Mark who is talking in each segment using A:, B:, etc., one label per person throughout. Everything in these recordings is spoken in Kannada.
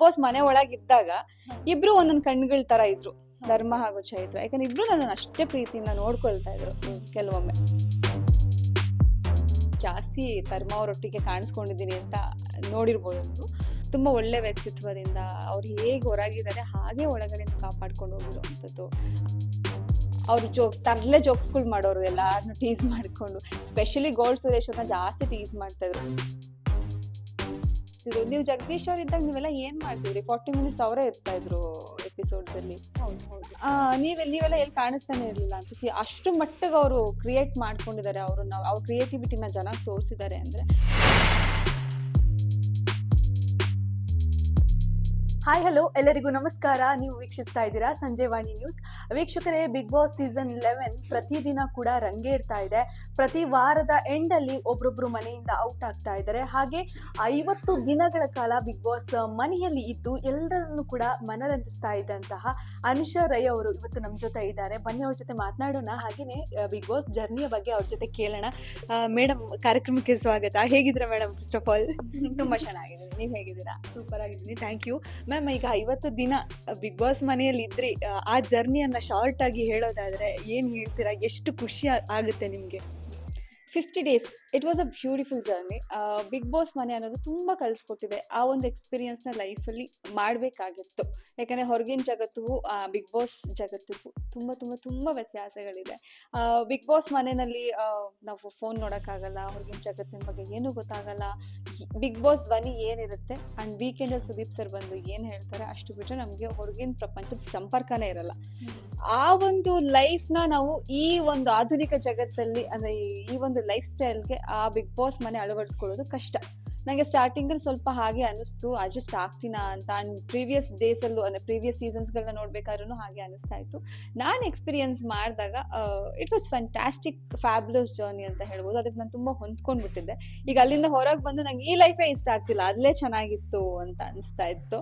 A: ಬಾಸ್ ಮನೆ ಒಳಗಿದ್ದಾಗ ಇಬ್ರು ಒಂದೊಂದು ಕಣ್ಗಳ ತರ ಇದ್ರು. ಧರ್ಮ ಹಾಗೂ ಚೈತ್ರ. ಯಾಕಂದ್ರೆ ಇಬ್ರು ನನ್ನ ಅಷ್ಟೇ ಪ್ರೀತಿಯಿಂದ ನೋಡ್ಕೊಳ್ತಾ ಇದ್ರು. ಕೆಲವೊಮ್ಮೆ. ಜಾಸ್ತಿ ಧರ್ಮ ಅವರೊಟ್ಟಿಗೆ ಕಾಣಿಸ್ಕೊಂಡಿದ್ದೀನಿ ಅಂತ ನೋಡಿರ್ಬೋದು ಅವರು ತುಂಬ ಒಳ್ಳೆ ವ್ಯಕ್ತಿತ್ವದಿಂದ ಅವ್ರು ಹೇಗೆ ಹೊರಗಿದ್ದಾರೆ ಹಾಗೆ ಒಳಗಡೆ ಕಾಪಾಡ್ಕೊಂಡು ಹೋಗಿರುವಂಥದ್ದು. ಅವ್ರು ಜೋಕ್ ತರಲೆ ಜೋಕ್ಸ್ಗಳು ಮಾಡೋರು ಎಲ್ಲಾರನ್ನು ಟೀಸ್ ಮಾಡಿಕೊಂಡು ಸ್ಪೆಷಲಿ ಗೋಲ್ಡ್ ಸುರೇಶ್ ಅವ್ರನ್ನ ಜಾಸ್ತಿ ಟೀಸ್ ಮಾಡ್ತಾ ಇದ್ರು. ಇದು ನೀವು ಜಗದೀಶ್ ಅವ್ರು ಇದ್ದಾಗ ನೀವೆಲ್ಲ ಏನ್ ಮಾಡ್ತಿದ್ರಿ? ಫಾರ್ಟಿ ಮಿನಿಟ್ಸ್ ಅವರೇ ಇರ್ತಾ ಇದ್ರು ಎಪಿಸೋಡ್ಸ್ ಅಲ್ಲಿ. ಆ, ನೀವೆ ನೀವೆಲ್ಲ ಎಲ್ಲಿ ಕಾಣಿಸ್ತಾನೆ ಇರಲಿಲ್ಲ ಅಂತ. ಸಿ ಅಷ್ಟು ಮಟ್ಟಿಗೆ ಅವರು ಕ್ರಿಯೇಟ್ ಮಾಡ್ಕೊಂಡಿದ್ದಾರೆ ಅವರು ನಾವು ಅವ್ರ ಕ್ರಿಯೇಟಿವಿಟಿನ ಜನ ತೋರಿಸಿದ್ದಾರೆ ಅಂದ್ರೆ
B: ಹಾಯ್ ಹಲೋ ಎಲ್ಲರಿಗೂ ನಮಸ್ಕಾರ. ನೀವು ವೀಕ್ಷಿಸ್ತಾ ಇದ್ದೀರಾ ಸಂಜೆವಾಣಿ ನ್ಯೂಸ್. ವೀಕ್ಷಕರೇ ಬಿಗ್ ಬಾಸ್ ಸೀಸನ್ ಲೆವೆನ್ ಪ್ರತಿದಿನ ಕೂಡ ರಂಗೇರ್ತಾ ಇದೆ. ಪ್ರತಿ ವಾರದ ಎಂಡಲ್ಲಿ ಒಬ್ರೊಬ್ರು ಮನೆಯಿಂದ ಔಟ್ ಆಗ್ತಾ ಇದ್ದಾರೆ. ಹಾಗೆ ಐವತ್ತು ದಿನಗಳ ಕಾಲ ಬಿಗ್ ಬಾಸ್ ಮನೆಯಲ್ಲಿ ಇದ್ದು ಎಲ್ಲರನ್ನು ಕೂಡ ಮನರಂಜಿಸ್ತಾ ಇದ್ದಂತಹ ಅನುಷಾ ರೈ ಅವರು ಇವತ್ತು ನಮ್ಮ ಜೊತೆ ಇದ್ದಾರೆ. ಬನ್ನಿ ಅವ್ರ ಜೊತೆ ಮಾತನಾಡೋಣ. ಹಾಗೆಯೇ ಬಿಗ್ ಬಾಸ್ ಜರ್ನಿಯ ಬಗ್ಗೆ ಅವ್ರ ಜೊತೆ ಕೇಳೋಣ. ಮೇಡಮ್ ಕಾರ್ಯಕ್ರಮಕ್ಕೆ ಸ್ವಾಗತ. ಹೇಗಿದ್ದೀರಾ ಮೇಡಮ್ ಫಸ್ಟ್ ಆಫ್ ಆಲ್
A: ತುಂಬಾ ಚೆನ್ನಾಗಿದೆ ನೀವು ಹೇಗಿದ್ದೀರಾ?
B: ಸೂಪರ್ ಆಗಿದ್ದೀನಿ. ಥ್ಯಾಂಕ್ ಯು ಮ್ಯಾಮ್ ಈಗ ಐವತ್ತು ದಿನ ಬಿಗ್ ಬಾಸ್ ಮನೆಯಲ್ಲಿ ಇದ್ರಿ ಆ ಜರ್ನಿಯನ್ನ ಶಾರ್ಟ್ ಆಗಿ ಹೇಳೋದಾದ್ರೆ ಏನ್ ಹೇಳ್ತೀರಾ? ಎಷ್ಟು ಖುಷಿ ಆಗುತ್ತೆ ನಿಮ್ಗೆ?
A: Fifty days it was a beautiful journey Bigg Boss ಮನೆ ಅನ್ನೋದು ತುಂಬ ಕಲಿಸ್ಕೊಟ್ಟಿದೆ. ಆ ಒಂದು ಎಕ್ಸ್ಪೀರಿಯನ್ಸ್ನ ಲೈಫಲ್ಲಿ ಮಾಡಬೇಕಾಗಿತ್ತು. ಯಾಕಂದರೆ ಹೊರಗಿನ ಜಗತ್ತಿಗೂ ಬಿಗ್ ಬಾಸ್ ಜಗತ್ತಿಗೂ ತುಂಬ ತುಂಬ ತುಂಬ ವ್ಯತ್ಯಾಸಗಳಿದೆ. ಬಿಗ್ ಬಾಸ್ ಮನೆಯಲ್ಲಿ ನಾವು ಫೋನ್ ನೋಡೋಕ್ಕಾಗಲ್ಲ ಹೊರಗಿನ ಜಗತ್ತಿನ ಬಗ್ಗೆ ಏನೂ ಗೊತ್ತಾಗಲ್ಲ. ಬಿಗ್ ಬಾಸ್ ಧ್ವನಿ ಏನಿರುತ್ತೆ? ಆ್ಯಂಡ್ ವೀಕೆಂಡಲ್ಲಿ ಸುದೀಪ್ ಸರ್ ಬಂದು ಏನು ಹೇಳ್ತಾರೆ? ಅಷ್ಟು ಬಿಟ್ಟರೆ ನಮಗೆ ಹೊರಗಿನ ಪ್ರಪಂಚದ ಸಂಪರ್ಕನೇ ಇರಲ್ಲ. ಆ ಒಂದು ಲೈಫ್ನ ನಾವು ಈ ಒಂದು ಆಧುನಿಕ ಜಗತ್ತಲ್ಲಿ ಅಂದರೆ ಈ ಒಂದು ಲೈಫ್ ಸ್ಟೈಲ್ಗೆ ಆ ಬಿಗ್ ಬಾಸ್ ಮನೆ ಅಳವಡಿಸ್ಕೊಳ್ಳೋದು ಕಷ್ಟ. ನನಗೆ ಸ್ಟಾರ್ಟಿಂಗಲ್ಲಿ ಸ್ವಲ್ಪ ಹಾಗೆ ಅನಿಸ್ತು ಅಡ್ಜಸ್ಟ್ ಆಗ್ತೀನಾ? ಅಂತ ಆ್ಯಂಡ್ ಪ್ರೀವಿಯಸ್ ಡೇಸಲ್ಲೂ ಅಂದರೆ ಪ್ರೀವಿಯಸ್ ಸೀಸನ್ಸ್ಗಳನ್ನ ನೋಡ್ಬೇಕಾದ್ರೂ ಹಾಗೆ ಅನಿಸ್ತಾ ಇತ್ತು ನಾನು ಎಕ್ಸ್ಪೀರಿಯನ್ಸ್ ಮಾಡಿದಾಗ it was fantastic fabulous journey ಅಂತ ಹೇಳ್ಬೋದು. ಅದಕ್ಕೆ ನಾನು ತುಂಬ ಹೊಂದ್ಕೊಂಡ್ಬಿಟ್ಟಿದ್ದೆ. ಈಗ ಅಲ್ಲಿಂದ ಹೊರಗೆ ಬಂದು ನಂಗೆ ಈ ಲೈಫೇ ಇಷ್ಟ ಆಗ್ತಿಲ್ಲ. ಅಲ್ಲೇ ಚೆನ್ನಾಗಿತ್ತು ಅಂತ ಅನಿಸ್ತಾ ಇತ್ತು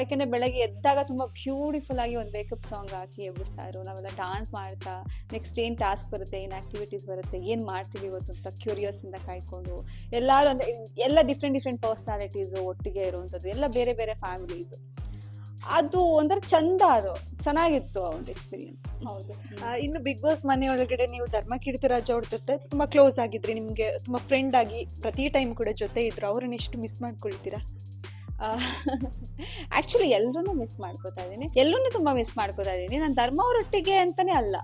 A: ಯಾಕೆಂದ್ರೆ ಬೆಳಗ್ಗೆ ಎದ್ದಾಗ ತುಂಬ ಬ್ಯೂಟಿಫುಲ್ ಆಗಿ ಒಂದು ಬೇಕಪ್ ಸಾಂಗ್ ಹಾಕಿ ಎಬ್ಬಿಸ್ತಾ ಇದ್ರು ನಾವೆಲ್ಲ ಡಾನ್ಸ್ ಮಾಡ್ತಾ ನೆಕ್ಸ್ಟ್ ಏನು ಟಾಸ್ಕ್ ಬರುತ್ತೆ, ಏನು ಆಕ್ಟಿವಿಟೀಸ್ ಬರುತ್ತೆ, ಏನು ಮಾಡ್ತೀವಿ ಇವತ್ತು ಅಂತ ಕ್ಯೂರಿಯಸ್ ಇಂದ ಕಾಯ್ಕೊಂಡು. ಎಲ್ಲರೂ ಅಂದ್ರೆ ಡಿಫ್ರೆಂಟ್ ಡಿಫ್ರೆಂಟ್ ಪರ್ಸ್ನಾಲಿಟೀಸ್ ಒಟ್ಟಿಗೆ ಇರುವಂಥದ್ದು. ಎಲ್ಲ ಬೇರೆ ಬೇರೆ ಫ್ಯಾಮಿಲೀಸ್ ಅದು ಒಂಥರ ಚಂದ ಅದು. ಚೆನ್ನಾಗಿತ್ತು ಆ ಎಕ್ಸ್ಪೀರಿಯನ್ಸ್
B: ಹೌದು. ಇನ್ನು ಬಿಗ್ ಬಾಸ್ ಮನೆಯೊಳಗಡೆ ನೀವು ಧರ್ಮ ಕೀರ್ತಿರಾಜ್ ಅವ್ರ ಜೊತೆ ತುಂಬಾ ಕ್ಲೋಸ್ ಆಗಿದ್ರಿ. ನಿಮ್ಗೆ ತುಂಬಾ ಫ್ರೆಂಡ್ ಆಗಿ ಪ್ರತಿ ಟೈಮ್ ಕೂಡ ಜೊತೆ ಇದ್ರು. ಅವ್ರನ್ನ ಎಷ್ಟು ಮಿಸ್ ಮಾಡ್ಕೊಳ್ತೀರಾ?
A: ಆಕ್ಚುಲಿ ಎಲ್ಲರೂ ಮಿಸ್ ಮಾಡ್ಕೋತಾ ಇದ್ದೀನಿ. ಎಲ್ಲರೂ ತುಂಬಾ ಮಿಸ್ ಮಾಡ್ಕೋತಾ ಇದ್ದೀನಿ. ನಾನು ಧರ್ಮ ಅವರೊಟ್ಟಿಗೆ ಅಂತಾನೆ ಅಲ್ಲ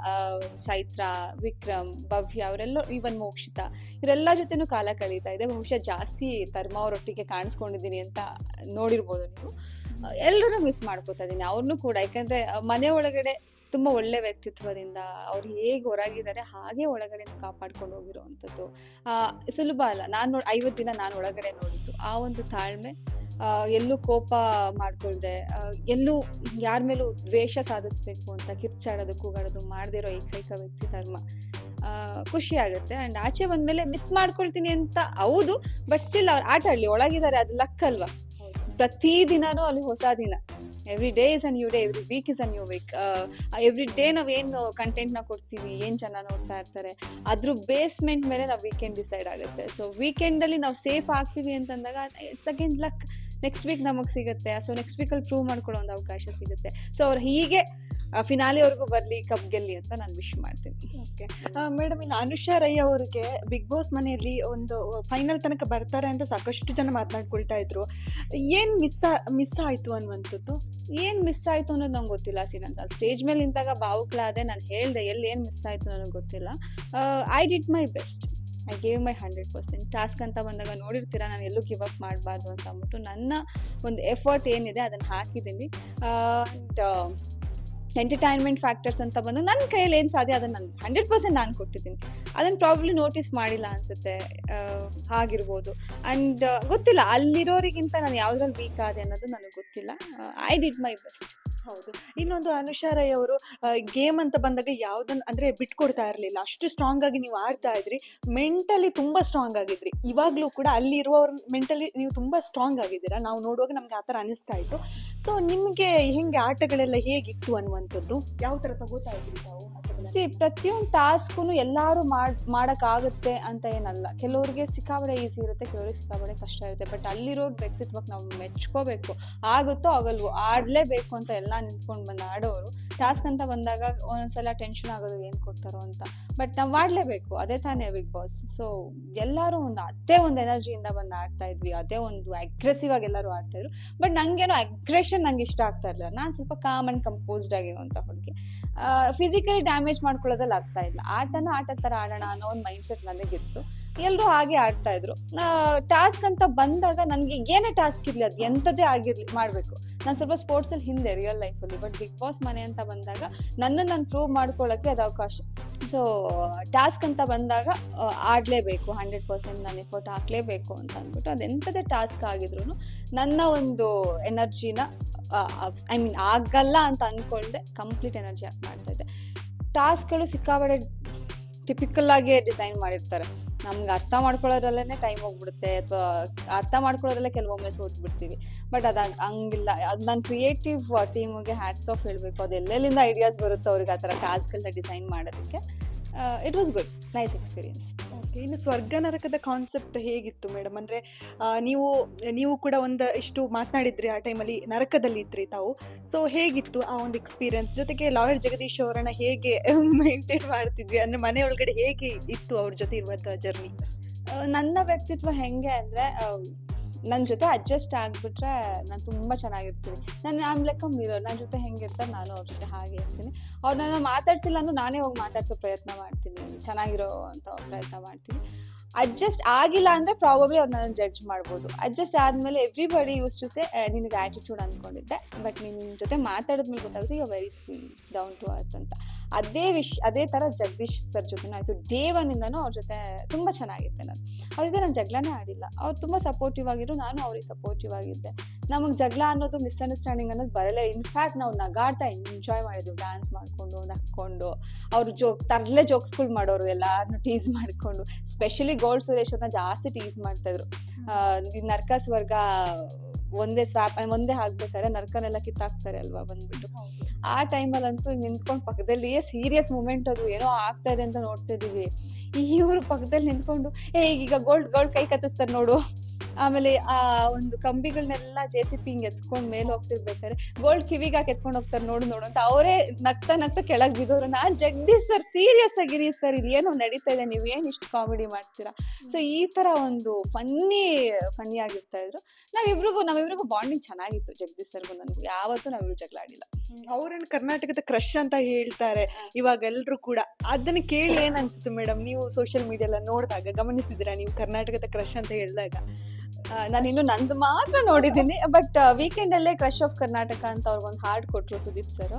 A: ಚೈತ್ರ, ವಿಕ್ರಮ್, ಭವ್ಯ, ಅವರೆಲ್ಲ ಈವನ್ ಮೋಕ್ಷಿತ, ಇವರೆಲ್ಲ ಜೊತೆನೂ ಕಾಲ ಕಳೀತಾ ಇದೆ. ಬಹುಶಃ ಜಾಸ್ತಿ ಧರ್ಮ ಅವರೊಟ್ಟಿಗೆ ಕಾಣಿಸ್ಕೊಂಡಿದ್ದೀನಿ ಅಂತ ನೋಡಿರ್ಬೋದು ನೀವು. ಎಲ್ಲರೂ ಮಿಸ್ ಮಾಡ್ಕೋತಾ ಇದ್ದೀನಿ. ಅವ್ರನ್ನೂ ಕೂಡ, ಯಾಕಂದ್ರೆ ಮನೆ ಒಳಗಡೆ ತುಂಬ ಒಳ್ಳೆ ವ್ಯಕ್ತಿತ್ವದಿಂದ ಅವ್ರು ಹೇಗೆ ಹೊರಗಿದ್ದಾರೆ ಹಾಗೆ ಒಳಗಡೆ ಕಾಪಾಡ್ಕೊಂಡು ಹೋಗಿರುವಂಥದ್ದು. ಆ, ಸುಲಭ ಅಲ್ಲ. ನಾನು ನೋಡಿ ಐವತ್ತು ದಿನ ನಾನು ಒಳಗಡೆ ನೋಡಿದ್ದು. ಆ ಒಂದು ತಾಳ್ಮೆ ಎಲ್ಲೂ ಕೋಪ ಮಾಡ್ಕೊಳ್ದೆ ಎಲ್ಲೂ ಯಾರ ಮೇಲೂ ದ್ವೇಷ ಸಾಧಿಸ್ಬೇಕು ಅಂತ ಕಿರ್ಚಾಡೋದು ಕೂಗಾಡೋದು ಮಾಡದೇ ಇರೋ ಏಕೈಕ ವ್ಯಕ್ತಿ ಧರ್ಮ. ಆ, ಖುಷಿ ಆಗುತ್ತೆ. ಆ್ಯಂಡ್ ಆಚೆ ಬಂದಮೇಲೆ ಮಿಸ್ ಮಾಡ್ಕೊಳ್ತೀನಿ ಅಂತ ಹೌದು ಬಟ್ ಸ್ಟಿಲ್ ಅವ್ರು ಆಟ ಆಡಲಿ ಒಳಗಿದ್ದಾರೆ ಅದು ಲಕ್ ಅಲ್ವಾ? ಪ್ರತಿ ದಿನಾನೂ ಅಲ್ಲಿ ಹೊಸ ದಿನ. Every day is a new day every week is a new week every day ನಾವು ಏನು ಕಂಟೆಂಟ್ನ ಕೊಡ್ತೀವಿ, ಏನು ಜನ ನೋಡ್ತಾ ಇರ್ತಾರೆ, ಅದ್ರ ಬೇಸ್ಮೆಂಟ್ ಮೇಲೆ ನಾವು ವೀಕೆಂಡ್ ಡಿಸೈಡ್ ಆಗುತ್ತೆ. ಸೊ ವೀಕೆಂಡಲ್ಲಿ ನಾವು ಸೇಫ್ ಆಗ್ತೀವಿ ಅಂತಂದಾಗ it's again luck next week ನಮಗೆ ಸಿಗುತ್ತೆ. ಸೊ ನೆಕ್ಸ್ಟ್ ವೀಕಲ್ಲಿ ಪ್ರೂವ್ ಮಾಡ್ಕೊಳ್ಳೋ ಒಂದು ಅವಕಾಶ ಸಿಗುತ್ತೆ. ಸೊ ಅವ್ರು ಹೀಗೆ ಫಿನಾಲಿವರೆಗೂ ಬರಲಿ ಕಪ್ ಗೆಲ್ಲಿ ಅಂತ ನಾನು ವಿಶ್ ಮಾಡ್ತೀನಿ.
B: ಓಕೆ ಮೇಡಮ್ ಇನ್ನು ಅನುಷಾ ರೈ ಅವರಿಗೆ ಬಿಗ್ ಬಾಸ್ ಮನೆಯಲ್ಲಿ ಒಂದು ಫೈನಲ್ ತನಕ ಬರ್ತಾರೆ ಅಂತ ಸಾಕಷ್ಟು ಜನ ಮಾತನಾಡ್ಕೊಳ್ತಾ ಇದ್ರು. ಏನ್ ಮಿಸ್ ಮಿಸ್ ಆಯಿತು ಅನ್ನುವಂಥದ್ದು?
A: ಏನು ಮಿಸ್ ಆಯಿತು ಅನ್ನೋದು ನಂಗೆ ಗೊತ್ತಿಲ್ಲ ಸಿ ಸ್ಟೇಜ್ ಮೇಲೆ ನಿಂತಾಗ ಭಾವುಕ್ಲಾದೆ ನಾನು ಹೇಳಿದೆ ಎಲ್ಲಿ ಏನು ಮಿಸ್ ಆಯಿತು ನನಗೆ ಗೊತ್ತಿಲ್ಲ. I did my best I gave my hundred percent task ಅಂತ ಬಂದಾಗ ನೋಡಿರ್ತೀರ, ನಾನು ಎಲ್ಲೂ ಗಿವ್ ಅಪ್ ಮಾಡಬಾರ್ದು ಅಂತ ಅಂದ್ಬಿಟ್ಟು ನನ್ನ ಒಂದು ಎಫರ್ಟ್ ಏನಿದೆ ಅದನ್ನು ಹಾಕಿದ್ದೀನಿ. ಆ್ಯಂಡ್ ಎಂಟರ್ಟೈನ್ಮೆಂಟ್ ಫ್ಯಾಕ್ಟರ್ಸ್ ಅಂತ ಬಂದು ನನ್ನ ಕೈಯಲ್ಲಿ ಏನು ಸಾಧ್ಯ ಅದನ್ನು ನಾನು ಹಂಡ್ರೆಡ್ ಪರ್ಸೆಂಟ್ ನಾನು ಕೊಟ್ಟಿದ್ದೀನಿ. ಅದನ್ನು ಪ್ರಾಬ್ಲಿ ನೋಟಿಸ್ ಮಾಡಿಲ್ಲ ಅನಿಸುತ್ತೆ ಹಾಗಿರ್ಬೋದು. ಆ್ಯಂಡ್ ಗೊತ್ತಿಲ್ಲ, ಅಲ್ಲಿರೋರಿಗಿಂತ ನಾನು ಯಾವುದ್ರಲ್ಲಿ ವೀಕ್ ಆದೆ ಅನ್ನೋದು ನನಗೆ ಗೊತ್ತಿಲ್ಲ. ಐ ಡಿಡ್ ಮೈ ಬೆಸ್ಟ್
B: ಹೌದು. ಇನ್ನೊಂದು ಅನುಷಾ ರೈ ಅವರು ಗೇಮ್ ಅಂತ ಬಂದಾಗ ಯಾವ್ದನ್ನ ಅಂದ್ರೆ ಬಿಟ್ಕೊಡ್ತಾ ಇರಲಿಲ್ಲ. ಅಷ್ಟು ಸ್ಟ್ರಾಂಗ್ ಆಗಿ ನೀವು ಆಡ್ತಾ ಇದ್ರಿ. ಮೆಂಟಲಿ ತುಂಬಾ ಸ್ಟ್ರಾಂಗ್ ಆಗಿದ್ರಿ. ಇವಾಗ್ಲೂ ಕೂಡ ಅಲ್ಲಿ ಇರುವವ್ರ ಮೆಂಟಲಿ ನೀವು ತುಂಬಾ ಸ್ಟ್ರಾಂಗ್ ಆಗಿದ್ದೀರಾ. ನಾವು ನೋಡುವಾಗ ನಮ್ಗೆ ಆ ಥರ ಅನಿಸ್ತಾ ಇತ್ತು. ಸೊ ನಿಮಗೆ ಹಿಂಗೆ ಆಟಗಳೆಲ್ಲ ಹೇಗಿತ್ತು ಅನ್ನುವಂಥದ್ದು, ಯಾವ ಥರ ತಗೋತಾ ಇದ್ರಿ ಆಟಗಳನ್ನ?
A: ಸಿ ಪ್ರತಿಯೊಂದು ಎಲ್ಲರೂ ಮಾಡ್, ಮಾಡೋಕ್ಕಾಗುತ್ತೆ ಅಂತ ಏನಲ್ಲ. ಕೆಲವ್ರಿಗೆ ಸಿಕ್ಕಾಬಡೆ ಈಸಿ ಇರುತ್ತೆ, ಕೆಲವ್ರಿಗೆ ಸಿಕ್ಕಾಬಡೆ ಕಷ್ಟ ಇರುತ್ತೆ. ಬಟ್ ಅಲ್ಲಿರೋ ವ್ಯಕ್ತಿತ್ವಕ್ಕೆ ನಾವು ಮೆಚ್ಕೋಬೇಕು. ಆಗುತ್ತೋ ಆಗಲ್ವೋ, ಆಡಲೇಬೇಕು ಅಂತ ಎಲ್ಲ ನಿಂತ್ಕೊಂಡು ಬಂದ ಆಡೋರು ಟಾಸ್ಕ್ ಅಂತ ಬಂದಾಗ ಒಂದೊಂದ್ಸಲ ಟೆನ್ಷನ್ ಆಗೋದು ಏನು ಕೊಡ್ತಾರೋ ಅಂತ. ಬಟ್ ನಾವು ಆಡ್ಲೇಬೇಕು, ಅದೇ ತಾನೇ ಬಿಗ್ ಬಾಸ್ ಸೊ ಎಲ್ಲರೂ ಒಂದು ಅದೇ ಒಂದು ಎನರ್ಜಿಯಿಂದ ಬಂದು ಆಡ್ತಾ ಇದ್ವಿ. ಅದೇ ಒಂದು ಅಗ್ರೆಸಿವ್ ಆಗಿ ಎಲ್ಲರೂ ಆಡ್ತಾ ಇದ್ರು. ಬಟ್ ನಂಗೇನೋ ಅಗ್ರೆಷನ್ ನಂಗೆ ಇಷ್ಟ ಆಗ್ತಾ ಇರಲಿಲ್ಲ. ನಾನು ಸ್ವಲ್ಪ ಕಾಮ್ ಅಂಡ್ ಕಂಪೋಸ್ಡ್ ಆಗಿರುವಂಥ ಹುಡುಗಿ. ಫಿಸಿಕಲಿ ಡ್ಯಾಮೇಜ್ ಮಾಡ್ಕೊಳ್ಳೋದ್ರಲ್ಲಿ ಆಗ್ತಾ ಇಲ್ಲ. ಆಟನ ಆಟದ ಥರ ಆಡೋಣ ಅನ್ನೋ ಒಂದು ಮೈಂಡ್ ಸೆಟ್ ನನಗಿತ್ತು ಎಲ್ಲರೂ ಹಾಗೆ ಆಡ್ತಾ ಇದ್ರು. ಟಾಸ್ಕ್ ಅಂತ ಬಂದಾಗ ನನಗೆ ಏನೇ ಟಾಸ್ಕ್ ಇರಲಿ ಅದು ಎಂಥದೇ ಆಗಿರಲಿ, ಮಾಡಬೇಕು. ನಾನು ಸ್ವಲ್ಪ ಸ್ಪೋರ್ಟ್ಸಲ್ಲಿ ಹಿಂದೆ ರಿಯಲ್ ಲೈಫಲ್ಲಿ ಬಟ್ ಬಿಗ್ ಬಾಸ್ ಮನೆ ಅಂತ ಬಂದಾಗ ನನ್ನನ್ನು ನಾನು ಪ್ರೂವ್ ಮಾಡ್ಕೊಳ್ಳೋಕ್ಕೆ ಅದು ಅವಕಾಶ. ಸೊ ಟಾಸ್ಕ್ ಅಂತ ಬಂದಾಗ ಆಡಲೇಬೇಕು. ಹಂಡ್ರೆಡ್ ಪರ್ಸೆಂಟ್ ನಾನು ಎಫರ್ಟ್ ಹಾಕಲೇಬೇಕು ಅಂತ ಅಂದ್ಬಿಟ್ಟು ಅದು ಎಂಥದೇ ಟಾಸ್ಕ್ ಆಗಿದ್ರು ನನ್ನ ಒಂದು ಎನರ್ಜಿನ ಐ ಮೀನ್ ಆಗಲ್ಲ ಅಂತ ಅಂದ್ಕೊಂಡೆ ಕಂಪ್ಲೀಟ್ ಎನರ್ಜಿ ಹಾಕಿ ಮಾಡ್ತಾ ಇದ್ದೆ. ಟಾಸ್ಕ್ಗಳು ಟಿಪಿಕಲ್ ಆಗಿ ಡಿಸೈನ್ ಮಾಡಿರ್ತಾರೆ. ನಮ್ಗೆ ಅರ್ಥ ಮಾಡ್ಕೊಳ್ಳೋದ್ರಲ್ಲೇ ಟೈಮ್ ಹೋಗ್ಬಿಡುತ್ತೆ ಅಥವಾ ಅರ್ಥ ಮಾಡ್ಕೊಳ್ಳೋದ್ರಲ್ಲೇ ಕೆಲವೊಮ್ಮೆ ಸೋತ್ಬಿಡ್ತೀವಿ. ಬಟ್ ಅದು ಹಂಗಿಲ್ಲ. ಅದು ನಾನು ಕ್ರಿಯೇಟಿವ್ ಟೀಮಿಗೆ ಹ್ಯಾಟ್ಸ್ ಆಫ್ ಹೇಳಬೇಕು. ಅದು ಎಲ್ಲೆಲ್ಲಿಂದ ಐಡಿಯಾಸ್ ಬರುತ್ತೋ ಅವ್ರಿಗೆ ಆ ಥರ ಟಾಸ್ಕ್ಗಳನ್ನ ಡಿಸೈನ್ ಮಾಡೋದಕ್ಕೆ it was good nice experience
B: okay ಇನ್ನು ಸ್ವರ್ಗ ನರಕದ ಕಾನ್ಸೆಪ್ಟ್ ಹೇಗಿತ್ತು ಮೇಡಮ್ ಅಂದರೆ ನೀವು ನೀವು ಕೂಡ ಒಂದು ಇಷ್ಟು ಮಾತನಾಡಿದ್ರಿ ಆ ಟೈಮಲ್ಲಿ ನರಕದಲ್ಲಿ ಇದ್ರಿ ತಾವು. ಸೊ ಹೇಗಿತ್ತು ಆ ಒಂದು ಎಕ್ಸ್ಪೀರಿಯನ್ಸ್ ಜೊತೆಗೆ ಲಾಯರ್ ಜಗದೀಶ್ ಅವರನ್ನ ಹೇಗೆ ಮೇಂಟೈನ್ ಮಾಡ್ತಿದ್ವಿ? ಅಂದರೆ ಮನೆ ಒಳಗಡೆ ಹೇಗೆ ಇತ್ತು ಅವ್ರ ಜೊತೆ ಇರುವಂಥ ಜರ್ನಿ
A: ನನ್ನ ವ್ಯಕ್ತಿತ್ವ ಹೆಂಗೆ ಅಂದರೆ ನನ್ನ ಜೊತೆ ಅಡ್ಜಸ್ಟ್ ಆಗಿಬಿಟ್ರೆ ನಾನು ತುಂಬ ಚೆನ್ನಾಗಿರ್ತೀನಿ. ನಾನು ಆಮ್ ಲೆಕ್ಕ ಮಿರೋ ನನ್ನ ಜೊತೆ ಹೆಂಗಿರ್ತಾರೆ ನಾನು ಅವ್ರ ಜೊತೆ ಹಾಗೆ ಇರ್ತೀನಿ. ಅವ್ರನ್ನ ಮಾತಾಡ್ಸಿಲ್ಲ ಅಂದ್ರೂ ನಾನೇ ಹೋಗಿ ಮಾತಾಡ್ಸೋ ಪ್ರಯತ್ನ ಮಾಡ್ತೀನಿ. ಚೆನ್ನಾಗಿರೋ ಅಂತ ಪ್ರಯತ್ನ ಮಾಡ್ತೀನಿ. ಅಡ್ಜಸ್ಟ್ ಆಗಿಲ್ಲ ಅಂದ್ರೆ ಪ್ರಾಬಬ್ಲಿ ಅವ್ರು ನನ್ನ ಜಡ್ಜ್ ಮಾಡ್ಬೋದು. ಅಡ್ಜಸ್ಟ್ ಆದ್ಮೇಲೆ ಎವ್ರಿಬಡಿ ಯೂಸ್ ಟು ಸೇ ನಿನಗೆ ಆಟಿಟ್ಯೂಡ್ ಅನ್ಕೊಂಡಿದ್ದೆ ಬಟ್ ನಿನ್ನ ಜೊತೆ ಮಾತಾಡಿದ್ಮೇಲೆ ಗೊತ್ತಾಗುತ್ತೆ you very sweet down to earth ಅಂತ. ಅದೇ ವಿಶ್, ಅದೇ ಥರ ಜಗದೀಶ್ ಸರ್ ಜೊತೆ ಆಯಿತು. ಡೇ ಒನ್ನಿಂದನೂ ಅವ್ರ ಜೊತೆ ತುಂಬ ಚೆನ್ನಾಗಿದ್ದೆ ನಾನು. ಅವ್ರ ಜೊತೆ ನಾನು ಜಗಳನೇ ಆಡಿಲ್ಲ. ಅವ್ರು ತುಂಬ ಸಪೋರ್ಟಿವ್ ಆಗಿದ್ರು, ನಾನು ಅವ್ರಿಗೆ ಸಪೋರ್ಟಿವ್ ಆಗಿದ್ದೆ. ನಮಗೆ ಜಗಳ ಅನ್ನೋದು ಮಿಸ್ಅಂಡರ್ಸ್ಟ್ಯಾಂಡಿಂಗ್ ಅನ್ನೋದು ಬರಲ್ಲ. ಇನ್ಫ್ಯಾಕ್ಟ್ ನಾವು ನಗಾಡ್ತಾ ಎಂಜಾಯ್ ಮಾಡಿದ್ವಿ ಡ್ಯಾನ್ಸ್ ಮಾಡಿಕೊಂಡು, ನಕ್ಕೊಂಡು, ಅವ್ರ ಜೋಕ್ ತರಲೆ ಜೋಕ್ಸ್ಗಳು ಮಾಡೋರು ಎಲ್ಲಾರನ್ನೂ ಟೀಸ್ ಮಾಡಿಕೊಂಡು ಸ್ಪೆಷಲಿ ಗೋಲ್ಡ್ ಸುರೇಶ್ ಅವ್ರನ್ನ ಜಾಸ್ತಿ ಟೀಸ್ ಮಾಡ್ತಾ ಇದ್ರು ನರ್ಕ ಸ್ವರ್ಗ ಒಂದೇ ಸ್ವಾಪ್, ಒಂದೇ ಹಾಕ್ಬೇಕಾದ್ರೆ ನರ್ಕನೆಲ್ಲ ಕಿತ್ತಾಕ್ತಾರೆ ಅಲ್ವಾ ಬಂದ್ಬಿಟ್ಟು. ಆ ಟೈಮಲ್ಲಂತೂ ನಿಂತ್ಕೊಂಡು ಪಕ್ಕದಲ್ಲಿಯೇ ಸೀರಿಯಸ್ ಮೂಮೆಂಟ್ ಅದು ಏನೋ ಆಗ್ತಾ ಇದೆ ಅಂತ ನೋಡ್ತಾ ಇದೀವಿ ಇವರು ಪಕ್ಕದಲ್ಲಿ ನಿಂತ್ಕೊಂಡು, ಏ, ಈಗ ಗೋಲ್ಡ್ ಗೋಲ್ಡ್ ಕೈ ಕತ್ತಿಸ್ತಾರೆ ನೋಡು. ಆಮೇಲೆ ಆ ಒಂದು ಕಂಬಿಗಳನ್ನೆಲ್ಲ ಜೆ ಸಿ ಪಿ ಹಿಂಗೆ ಎತ್ಕೊಂಡು ಮೇಲೆ ಹೋಗ್ತಿರ್ಬೇಕಾದ್ರೆ ಗೋಲ್ಡ್ ಕಿವಿಗೆ ಹಾಕಿ ಎತ್ಕೊಂಡು ಹೋಗ್ತಾರೆ ನೋಡು ನೋಡು ಅಂತ ಅವರೇ ನಗ್ತಾ ನಗ್ತಾ ಕೆಳಗೆ ಬಿದ್ದೋರು ನಾನ್ ಜಗದೀಶ್ ಸರ್ ಸೀರಿಯಸ್ ಆಗಿರಿ ಸರ್ ಇದು ಏನೋ ನಡೀತಾ ಇದೆ, ನೀವು ಏನು ಇಷ್ಟು ಕಾಮಿಡಿ ಮಾಡ್ತೀರಾ? ಸೊ ಈ ತರ ಒಂದು ಫನ್ನಿ ಫನ್ನಿ ಆಗಿರ್ತಾ ಇದ್ರು. ನಾವಿಬ್ರಿಗೂ ನಮ್ಮಿಬ್ರಿಗೂ ಬಾಂಡಿಂಗ್ ಚೆನ್ನಾಗಿತ್ತು ಜಗದೀಶ್ ಸರ್ಗೂ ನನಗೂ. ಯಾವತ್ತೂ ನಾವಿಬ್ರು ಜಗಳ ಆಡಿಲ್ಲ.
B: ಅವ್ರನ್ನ ಕರ್ನಾಟಕದ ಕ್ರಶ್ ಅಂತ ಹೇಳ್ತಾರೆ. ಇವಾಗ ಎಲ್ಲರೂ ಕೂಡ. ಅದನ್ನ ಕೇಳಿ ಏನ್ ಅನ್ಸುತ್ತೆ ಮೇಡಮ್ ನೀವು ಸೋಷಿಯಲ್ ಮೀಡಿಯಾ ನೋಡಿದಾಗ ಗಮನಿಸಿದಿರಾ ನೀವು ಕರ್ನಾಟಕದ ಕ್ರಶ್ ಅಂತ ಹೇಳಿದಾಗ?
A: ನಾನು ಇನ್ನು ನಂದು ಮಾತ್ರ ನೋಡಿದ್ದೀನಿ ಬಟ್ ವೀಕೆಂಡ್ ಅಲ್ಲೇ ಕ್ರಶ್ ಆಫ್ ಕರ್ನಾಟಕ ಅಂತ ಅವ್ರಿಗೊಂದು ಹಾಡ್ ಕೊಟ್ರು ಸುದೀಪ್ ಸರ್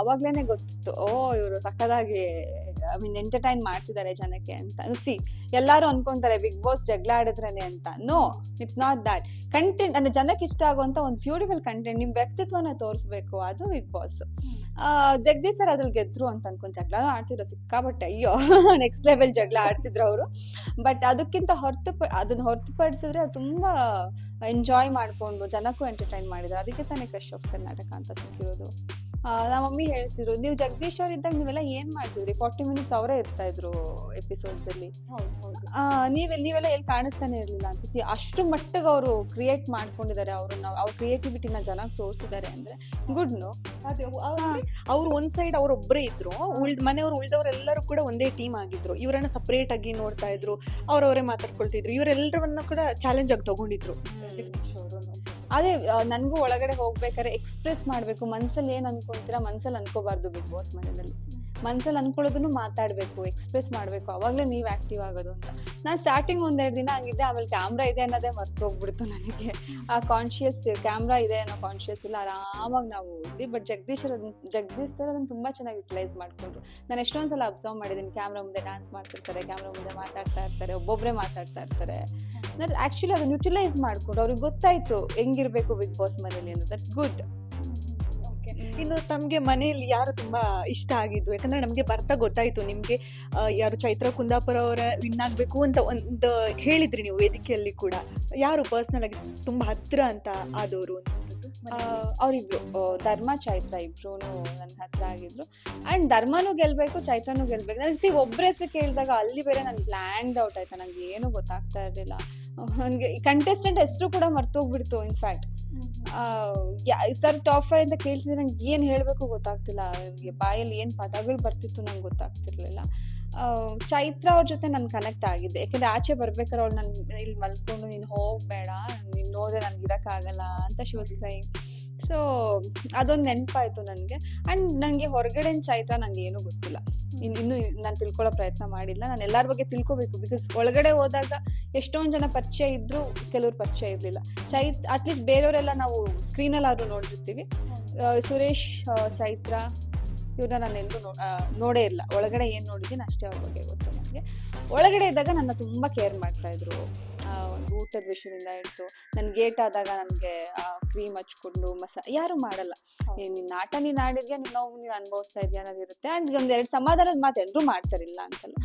A: ಅವಾಗ್ಲೇನೆ ಗೊತ್ತಿತ್ತು ಓ ಇವರು ಸಕ್ಕದಾಗಿ ಐ ಮೀನ್ ಎಂಟರ್ಟೈನ್ ಮಾಡ್ತಿದ್ದಾರೆ ಜನಕ್ಕೆ ಅಂತ. ಸಿ ಎಲ್ಲರೂ ಅನ್ಕೊಂತಾರೆ ಬಿಗ್ ಬಾಸ್ ಜಗಳ ಆಡಿದ್ರೇನೆ ಅಂತ. No it's not that content ಅಂದ್ರೆ ಜನಕ್ಕೆ ಇಷ್ಟ ಆಗುವಂತ ಒಂದು ಬ್ಯೂಟಿಫುಲ್ ಕಂಟೆಂಟ್ ನಿಮ್ ವ್ಯಕ್ತಿತ್ವನ ತೋರಿಸ್ಬೇಕು ಅದು ಬಿಗ್ ಬಾಸ್ ಜಗದೀಶ್ ಸರ್ ಅದ್ರಲ್ಲಿ ಗೆದ್ರು ಅಂತ ಅನ್ಕೊಂಡು ಜಗಳ ಆಡ್ತಿದ್ರು ಸಿಕ್ಕಾಬಟ್ಟೆ ಅಯ್ಯೋ ನೆಕ್ಸ್ಟ್ ಲೆವೆಲ್ ಜಗಳ ಆಡ್ತಿದ್ರು ಅವರು. ಬಟ್ ಅದಕ್ಕಿಂತ ಹೊರತು ಅದನ್ನ ಹೊರತುಪಡಿಸಿದ್ರೆ ಅವ್ರು ತುಂಬಾ ಎಂಜಾಯ್ ಮಾಡ್ಕೊಂಡು ಜನಕ್ಕೂ ಎಂಟರ್ಟೈನ್ ಮಾಡಿದ್ರು. ಅದಕ್ಕೆ ತಾನೇ ಕ್ರಶ್ ಆಫ್ ಕರ್ನಾಟಕ ಅಂತ ಸಿಕ್ಕಿರೋದು. ನಮ್ಮ ಮಮ್ಮಿ ಹೇಳ್ತಿದ್ರು ನೀವು ಜಗದೀಶ್ ಅವ್ರು ಇದ್ದಾಗ ನೀವೆಲ್ಲ ಏನ್ ಮಾಡ್ತಿದ್ರಿ? ಫಾರ್ಟಿ ಮಿನಿಟ್ಸ್ ಅವರೇ ಇರ್ತಾ ಇದ್ರು ಎಪಿಸೋಡ್ಸ್ ಅಲ್ಲಿ. ಆ, ನೀವೆ ನೀವೆಲ್ಲ ಎಲ್ಲಿ ಕಾಣಿಸ್ತಾನೆ ಇರಲಿಲ್ಲ ಅಂತ. ಸಿ ಅಷ್ಟು ಮಟ್ಟಿಗೆ ಅವರು ಕ್ರಿಯೇಟ್ ಮಾಡ್ಕೊಂಡಿದ್ದಾರೆ ಅವ್ರನ್ನ ಅವ್ರ ಕ್ರಿಯೇಟಿವಿಟಿನ ಜನಕ್ಕೆ ತೋರಿಸಿದ್ದಾರೆ ಅಂದ್ರೆ ಗುಡ್ ನೋ
B: ಅವ್ರು ಒಂದ್ ಸೈಡ್ ಅವ್ರೊಬ್ಬರೇ ಇದ್ರು ಉಳ್ದ ಮನೆಯವ್ರು ಉಳ್ದವ್ರೆಲ್ಲರೂ ಕೂಡ ಒಂದೇ ಟೀಮ್ ಆಗಿದ್ರು. ಇವರನ್ನ ಸಪ್ರೇಟ್ ಆಗಿ ನೋಡ್ತಾ ಇದ್ರು ಅವ್ರವರೇ ಮಾತಾಡ್ಕೊಳ್ತಿದ್ರು. ಇವರೆಲ್ಲರವನ್ನ ಕೂಡ ಚಾಲೆಂಜ್ ಆಗಿ ತಗೊಂಡಿದ್ರು. ಜಗದೀಶ್ ಅವರು.
A: ಅದೇ ನನಗೂ ಒಳಗಡೆ ಹೋಗ್ಬೇಕಾದ್ರೆ ಎಕ್ಸ್ಪ್ರೆಸ್ ಮಾಡಬೇಕು. ಮನ್ಸಲ್ಲಿ ಏನು ಅನ್ಕೊಂತೀರಾ ಮನಸ್ಸಲ್ಲಿ ಅನ್ಕೋಬಾರ್ದು ಬಿಗ್ ಬಾಸ್ ಮನೆಯಲ್ಲಿ. ಮನ್ಸಲ್ಲಿ ಅನ್ಕೊಳ್ಳೋದನ್ನು ಮಾತಾಡಬೇಕು ಎಕ್ಸ್ಪ್ರೆಸ್ ಮಾಡಬೇಕು. ಅವಾಗಲೇ ನೀವು ಆ್ಯಕ್ಟಿವ್ ಆಗೋದು ಅಂತ. ನಾನು ಸ್ಟಾರ್ಟಿಂಗ್ ಒಂದೆರಡು ದಿನ ಹಂಗಿದ್ದೆ, ಆಮೇಲೆ ಕ್ಯಾಮ್ರಾ ಇದೆ ಅನ್ನೋದೇ ಮರ್ತು ಹೋಗ್ಬಿಡ್ತು ನನಗೆ. ಆ ಕಾನ್ಶಿಯಸ್ ಕ್ಯಾಮ್ರಾ ಇದೆ ಅನ್ನೋ ಕಾನ್ಶಿಯಸ್ ಇಲ್ಲ ಆರಾಮಾಗಿ ನಾವು ಇದ್ವಿ ಬಟ್ ಜಗದೀಶ್ ಜಗದೀಶ್ ಸರ್ ಅದನ್ನು ತುಂಬ ಚೆನ್ನಾಗಿ ಯುಟಿಲೈಸ್ ಮಾಡ್ಕೊಂಡ್ರು. ನಾನು ಎಷ್ಟೊಂದು ಸಲ ಅಬ್ಸರ್ವ್ ಮಾಡಿದ್ದೀನಿ ಕ್ಯಾಮ್ರಾ ಮುಂದೆ ಡ್ಯಾನ್ಸ್ ಮಾಡ್ತಿರ್ತಾರೆ ಕ್ಯಾಮ್ರಾ ಮುಂದೆ ಮಾತಾಡ್ತಾ ಇರ್ತಾರೆ ಒಬ್ಬೊಬ್ಬರೇ ಮಾತಾಡ್ತಾ ಇರ್ತಾರೆ. ಆ್ಯಕ್ಚುಲಿ ಅದನ್ನು ಯುಟಿಲೈಸ್ ಮಾಡಿಕೊಂಡು ಅವ್ರಿಗೆ ಗೊತ್ತಾಯ್ತು, ಹೆಂಗಿರಬೇಕು ಬಿಗ್ ಬಾಸ್ ಮನೇಲಿ ಅನ್ನೋ ದಟ್ಸ್ ಗುಡ್
B: ಇನ್ನು ತಮಗೆ ಮನೆಯಲ್ಲಿ ಯಾರು ತುಂಬಾ ಇಷ್ಟ ಆಗಿದ್ದು? ಯಾಕಂದ್ರೆ ನಮಗೆ ಬರ್ತಾ ಗೊತ್ತಾಯಿತು ನಿಮಗೆ ಯಾರು ಚೈತ್ರ ಕುಂದಾಪುರ ಅವರ ವಿನ್ ಆಗಬೇಕು ಅಂತ ಒಂದು ಹೇಳಿದ್ರಿ ನೀವು ವೇದಿಕೆಯಲ್ಲಿ ಕೂಡ. ಯಾರು ಪರ್ಸ್ನಲ್ ಆಗಿ ತುಂಬಾ ಹತ್ರ ಅಂತ ಆದವರು
A: ಅವರಿಬ್ರು ಧರ್ಮ, ಚೈತ್ರ ಇಬ್ರು ನನ್ನ ಹತ್ರ ಆಗಿದ್ರು. ಅಂಡ್ ಧರ್ಮನೂ ಗೆಲ್ಬೇಕು, ಚೈತ್ರನೂ ಗೆಲ್ಬೇಕು. ನನಗೆ ಸಿ ಒಬ್ಬರ ಹೆಸರು ಕೇಳಿದಾಗ ಅಲ್ಲಿ ಬೇರೆ ನನ್ಗೆ ಬ್ಲ್ಯಾಂಕ್ ಔಟ್ ಆಯ್ತಾ. ನಂಗೆ ಏನು ಗೊತ್ತಾಗ್ತಾ ಇರಲಿಲ್ಲ. ನನಗೆ ಕಂಟೆಸ್ಟೆಂಟ್ ಹೆಸರು ಕೂಡ ಮರ್ತೋಗ್ಬಿಡ್ತು in fact sir top five ಅಂತ ಕೇಳಿಸಿದ್ರೆ ನಂಗೆ ಏನು ಹೇಳಬೇಕು ಗೊತ್ತಾಗ್ತಿಲ್ಲ. ಅವ್ರಿಗೆ ಬಾಯಲ್ಲಿ ಏನು ಪದಗಳು ಬರ್ತಿತ್ತು ನಂಗೆ ಗೊತ್ತಾಗ್ತಿರ್ಲಿಲ್ಲ. ಚೈತ್ರ ಅವ್ರ ಜೊತೆ ನಾನು ಕನೆಕ್ಟ್ ಆಗಿದ್ದೆ. ಯಾಕಂದ್ರೆ ಆಚೆ ಬರ್ಬೇಕಾದ್ರೆ ಅವ್ಳು ನಾನು, ಇಲ್ಲಿ ಮಲ್ಕೊಂಡು ನೀನು ಹೋಗಬೇಡ, ನೀನು ನೋಡಿದ್ರೆ ನನ್ಗೆ ಇರೋಕ್ಕಾಗಲ್ಲ ಅಂತ ಶಿ ವಾಸ್ ಸೊ ಅದೊಂದು ನೆನಪಾಯಿತು ನನಗೆ. ಆ್ಯಂಡ್ ನನಗೆ ಹೊರಗಡೆ ಚೈತ್ರ ನಂಗೆ ಏನೂ ಗೊತ್ತಿಲ್ಲ. ಇನ್ನು ಇನ್ನೂ ನಾನು ತಿಳ್ಕೊಳ್ಳೋ ಪ್ರಯತ್ನ ಮಾಡಿಲ್ಲ. ನಾನು ಎಲ್ಲರ ಬಗ್ಗೆ ತಿಳ್ಕೊಬೇಕು. ಬಿಕಾಸ್ ಒಳಗಡೆ ಹೋದಾಗ ಎಷ್ಟೊಂದು ಜನ ಪರಿಚಯ ಇದ್ದರೂ ಕೆಲವ್ರು ಪರಿಚಯ ಇರಲಿಲ್ಲ. ಚೈತ್ ಅಟ್ಲೀಸ್ಟ್ ಬೇರೆಯವರೆಲ್ಲ ನಾವು ಸ್ಕ್ರೀನಲ್ಲಾದರೂ ನೋಡಿರ್ತೀವಿ ಸುರೇಶ್ ಚೈತ್ರ ಇವ್ರನ್ನ ನಾನು ಎಲ್ಲೂ ನೋಡೇ ಇಲ್ಲ. ಒಳಗಡೆ ಏನು ನೋಡಿದ್ದೀನಿ ಅಷ್ಟೇ ಅವ್ರ ಬಗ್ಗೆ ಗೊತ್ತು ನನಗೆ. ಒಳಗಡೆ ಇದ್ದಾಗ ನನ್ನ ತುಂಬ ಕೇರ್ ಮಾಡ್ತಾಯಿದ್ರು ಒಂದು ಊಟದ ವಿಷಯದಿಂದ ಹಿಡ್ದು ನನ್ಗೆ ಗೇಟ್ ಆದಾಗ ನನಗೆ ಕ್ರೀಮ್ ಹಚ್ಕೊಂಡು ಮಸಾ, ಯಾರು ಮಾಡಲ್ಲ. ನಿನ್ನ ಆಟ ನೀನು ಆಡಿದ್ಯಾ? ನಿನ್ನ ನೋವು ನೀನು ಅನುಭವಿಸ್ತಾ ಇದೆಯಾ ಅನ್ನೋದಿರುತ್ತೆ ಆ್ಯಂಡ್ ಒಂದು ಎರಡು ಸಮಾಧಾನದ ಮಾತು ಎಲ್ಲರೂ ಮಾಡ್ತಾರಿಲ್ಲ ಅಂತಲ್ಲ.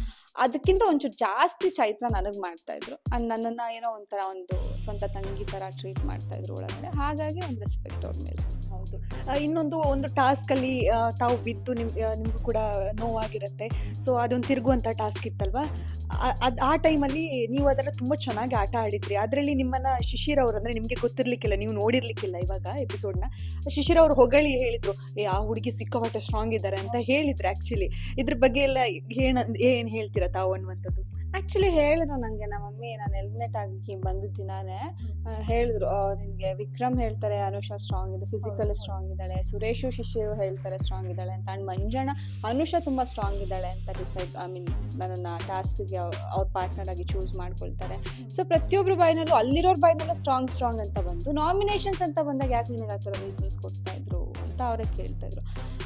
A: ಅದಕ್ಕಿಂತ ಒಂಚೂರು ಜಾಸ್ತಿ ಚೈತ್ರ ನನಗೆ ಮಾಡ್ತಾ ಇದ್ರು. ಅಂಡ್ ನನ್ನನ್ನು ಏನೋ ಒಂಥರ ಒಂದು ಸ್ವಂತ ತಂಗಿ ಥರ ಟ್ರೀಟ್ ಮಾಡ್ತಾ ಇದ್ರು ಒಳಗಡೆ. ಹಾಗಾಗಿ ಒಂದು ರೆಸ್ಪೆಕ್ಟ್ ಅವ್ರ ಮೇಲೆ.
B: ಹೌದು. ಇನ್ನೊಂದು ಒಂದು ಟಾಸ್ಕಲ್ಲಿ ತಾವು ಬಿದ್ದು ನಿಮ್, ನಿಮಗೂ ಕೂಡ ನೋವಾಗಿರುತ್ತೆ. ಸೊ ಅದೊಂದು ತಿರುಗುವಂತ ಟಾಸ್ಕ್ ಇತ್ತಲ್ವಾ? ಅದ್ ಆ ಟೈಮಲ್ಲಿ ನೀವು ಅದೆಲ್ಲ ತುಂಬಾ ಚೆನ್ನಾಗಿ ಆಟ ಆಡಿದ್ರಿ. ಅದರಲ್ಲಿ ನಿಮ್ಮನ್ನ ಶಿಶಿರ್ ಅವ್ರು ಅಂದ್ರೆ ನಿಮಗೆ ಗೊತ್ತಿರ್ಲಿಕ್ಕಿಲ್ಲ ನೀವು ನೋಡಿರ್ಲಿಕ್ಕಿಲ್ಲ ಇವಾಗ ಎಪಿಸೋಡ್ನ. ಶಿಶಿರ್ ಅವ್ರು ಹೊಗಳಿ ಹೇಳಿದ್ರು ಏ ಆ ಹುಡುಗಿ ಸಿಕ್ಕಾಪಟ್ಟೆ ಸ್ಟ್ರಾಂಗ್ ಇದ್ದಾರೆ ಅಂತ ಹೇಳಿದ್ರು ಆ್ಯಕ್ಚುಲಿ ಇದ್ರ ಬಗ್ಗೆ ಎಲ್ಲ ಏನು ಏನು ಹೇಳ್ತೀರಾ ತಾವು ಅನ್ನುವಂಥದ್ದು?
A: ಆ್ಯಕ್ಚುಲಿ ಹೇಳಿದ್ರು ನನಗೆ ನಮ್ಮ ಮಮ್ಮಿ ನಾನು ಎಲಿಮಿನೇಟ್ ಆಗಿ ಬಂದಿದ್ದ ದಿನಾನೇ ಹೇಳಿದ್ರು ನಿನಗೆ ವಿಕ್ರಮ್ ಹೇಳ್ತಾರೆ ಅನುಷಾ ಸ್ಟ್ರಾಂಗ್ ಇದೆ ಫಿಸಿಕಲ್ ಸ್ಟ್ರಾಂಗ್ ಇದ್ದಾಳೆ ಸುರೇಶು ಶಿಶಿರು ಹೇಳ್ತಾರೆ ಸ್ಟ್ರಾಂಗ್ ಇದ್ದಾಳೆ ಅಂತ ಅಂಡ್ ಮಂಜಣ್ಣ ಅನುಷಾ ತುಂಬಾ ಸ್ಟ್ರಾಂಗ್ ಇದ್ದಾಳೆ ಅಂತ ಡಿಸೈಡ್ ಐ ಮೀನ್ ನನ್ನ ಟಾಸ್ಕ್ಗೆ ಅವ್ರ ಪಾರ್ಟ್ನರ್ ಆಗಿ ಚೂಸ್ ಮಾಡ್ಕೊಳ್ತಾರೆ. ಸೊ ಪ್ರತಿಯೊಬ್ಬರು ಬಾಯ್ನಲ್ಲೂ ಅಲ್ಲಿರೋರ್ ಬಾಯ್ನೆಲ್ಲ ಸ್ಟ್ರಾಂಗ್ ಸ್ಟ್ರಾಂಗ್ ಅಂತ ಬಂದು ನಾಮಿನೇಷನ್ಸ್ ಅಂತ ಬಂದಾಗ ಯಾಕೆ ನಿನಗೆ ಆ ಥರ ರೀಸನ್ಸ್ ಕೊಡ್ತಾ ಇದ್ರು ಅಂತ ಅವರೇ ಕೇಳ್ತಾ ಇದ್ರು.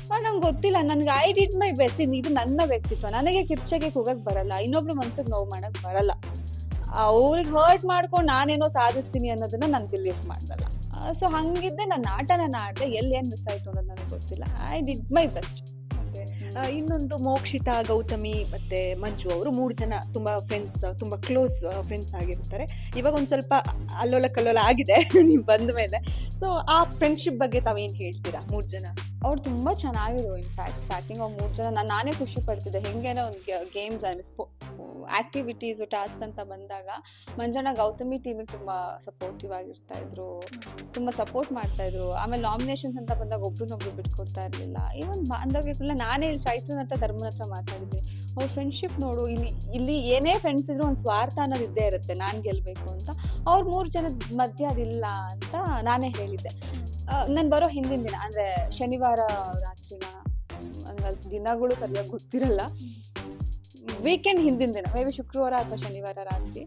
A: ಬಟ್ ನಂಗೆ ಗೊತ್ತಿಲ್ಲ, ನನಗೆ ಐ ಡಿಡ್ ಮೈ ಬೆಸ್ಟ್ ಇದು ನನ್ನ ವ್ಯಕ್ತಿತ್ವ. ನನಗೆ ಕಿರ್ಚಗೆ ಹೋಗಕ್ಕೆ ಬರಲ್ಲ, ಇನ್ನೊಬ್ರು ಮನ್ಸಿಗೆ ನೋವು ಮಾಡಕ್ ಬರಲ್ಲ. ಅವ್ರಿಗೆ ಹರ್ಟ್ ಮಾಡ್ಕೊಂಡು ನಾನೇನೋ ಸಾಧಿಸ್ತೀನಿ ಅನ್ನೋದನ್ನ ನಾನು ಬಿಲೀವ್ ಮಾಡಲ್ಲ ಸೊ ಹಂಗಿದ್ದೆ, ನಾನು ಆಟ ನಾನು ಆಡಿದೆ ಎಲ್ಲಿ ಏನು ಮಿಸ್ ಆಯ್ತು ಅನ್ನೋದು ನನಗೆ ಗೊತ್ತಿಲ್ಲ. ಐ ಡಿಡ್ ಮೈ ಬೆಸ್ಟ್
B: ಇನ್ನೊಂದು ಮೋಕ್ಷಿತಾ ಗೌತಮಿ ಮತ್ತೆ ಮಂಜು ಅವರು ಮೂರು ಜನ ತುಂಬಾ ಫ್ರೆಂಡ್ಸ್ ತುಂಬಾ ಕ್ಲೋಸ್ ಫ್ರೆಂಡ್ಸ್ ಆಗಿರ್ತಾರೆ. ಇವಾಗ ಒಂದು ಸ್ವಲ್ಪ ಅಲ್ಲೋಲ ಕಲ್ಲೋಲ ಆಗಿದೆ, ನೀವು ಬಂದ ಮೇಲೆ. ಸೊ ಆ ಫ್ರೆಂಡ್ಶಿಪ್ ಬಗ್ಗೆ ತಾವೇನು ಹೇಳ್ತೀರಾ ಮೂರು ಜನ?
A: ಅವ್ರು ತುಂಬ ಚೆನ್ನಾಗಿದ್ರು ಇನ್ಫ್ಯಾಕ್ಟ್ ಸ್ಟಾರ್ಟಿಂಗ್ ಅವ್ರು ಮೂರು ಜನ. ನಾನು ನಾನೇ ಖುಷಿ ಪಡ್ತಿದ್ದೆ. ಹೆಂಗೇನೋ ಒಂದು ಗೇಮ್ಸ್ ಸ್ಪೋ ಆ್ಯಕ್ಟಿವಿಟೀಸು ಟಾಸ್ಕ್ ಅಂತ ಬಂದಾಗ ಮಂಜಣ್ಣ ಗೌತಮಿ ಟೀಮಿಗೆ ತುಂಬ ಸಪೋರ್ಟಿವ್ ಆಗಿರ್ತಾ ಇದ್ರು, ತುಂಬ ಸಪೋರ್ಟ್ ಮಾಡ್ತಾ ಇದ್ರು. ಆಮೇಲೆ ನಾಮಿನೇಷನ್ಸ್ ಅಂತ ಬಂದಾಗ ಒಬ್ರನ್ನೊಬ್ರು ಬಿಟ್ಕೊಡ್ತಾ ಇರಲಿಲ್ಲ. ಇವನ್ ಬಾಂಧವ್ಯಗಳನ್ನ ನಾನೇ ಇಲ್ಲಿ ಚೈತ್ರನ ಹತ್ರ, ಧರ್ಮನ ಹತ್ರ ಮಾತಾಡಿದ್ದೆ. ಅವ್ರ ಫ್ರೆಂಡ್ಶಿಪ್ ನೋಡು, ಇಲ್ಲಿ ಇಲ್ಲಿ ಏನೇ ಫ್ರೆಂಡ್ಸ್ ಇದ್ರು ಒಂದು ಸ್ವಾರ್ಥ ಅನ್ನೋದು ಇದ್ದೇ ಇರುತ್ತೆ, ನಾನು ಗೆಲ್ಲಬೇಕು ಅಂತ. ಅವ್ರ ಮೂರು ಜನದ ಮಧ್ಯೆ ಅದಿಲ್ಲ ಅಂತ ನಾನೇ ಹೇಳಿದ್ದೆ. ನಾನು ಬರೋ ಹಿಂದಿನ ದಿನ, ಅಂದರೆ ಶನಿವಾರ ರಾತ್ರಿನ ದಿನಗಳು ಸರಿಯಾಗಿ ಗೊತ್ತಿರಲ್ಲ. ವೀಕೆಂಡ್ ಹಿಂದಿನ ದಿನ ಮೇ ಬಿ ಶುಕ್ರವಾರ ಅಥವಾ ಶನಿವಾರ ರಾತ್ರಿ.